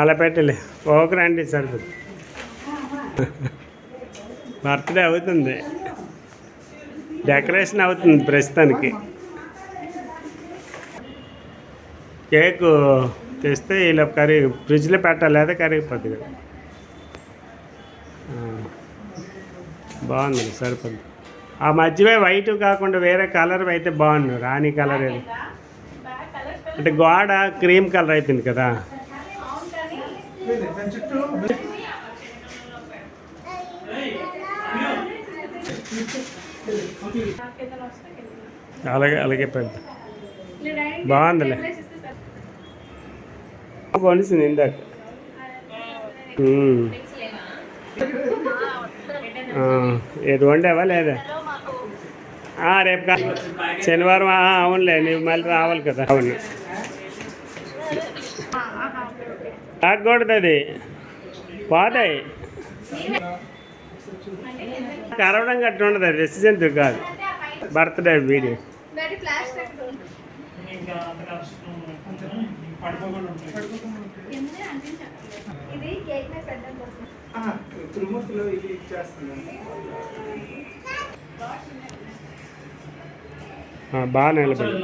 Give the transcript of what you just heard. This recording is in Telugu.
అలా పెట్టలే ఓకే రండి సరిపోతుంది బర్త్డే అవుతుంది. డెకరేషన్ అవుతుంది ప్రస్తుతానికి. కేకు తెస్తే ఇలా కరిగి ఫ్రిడ్జ్లో పెట్టాలి లేదా కరిగిపోతుంది. కదా బాగుంది సరిపోద్ది ఆ మధ్యవే వైట్ కాకుండా వేరే కలర్ అయితే బాగుంది రాణి కలర్ అంటే గోడ క్రీమ్ కలర్ అయిపోయింది కదా. అలాగే అలాగే పెద్ద. బాగుందిలే. కొనిసింది ఇందాక. ఏది వండావా లేదా? ఆ, రేపు కా శనివారం అవునులే నువ్వు మళ్ళీ రావాలి కదా. అవును. తాగకూడదు అది పోతాయి. కరవడం గట్ట ఉండదు అది రెసిడెంట్ కాదు. Birthday video. తిరుమూర్తిలో ఇది ఇచ్చేస్తున్నాను. బాగా నిలబడి.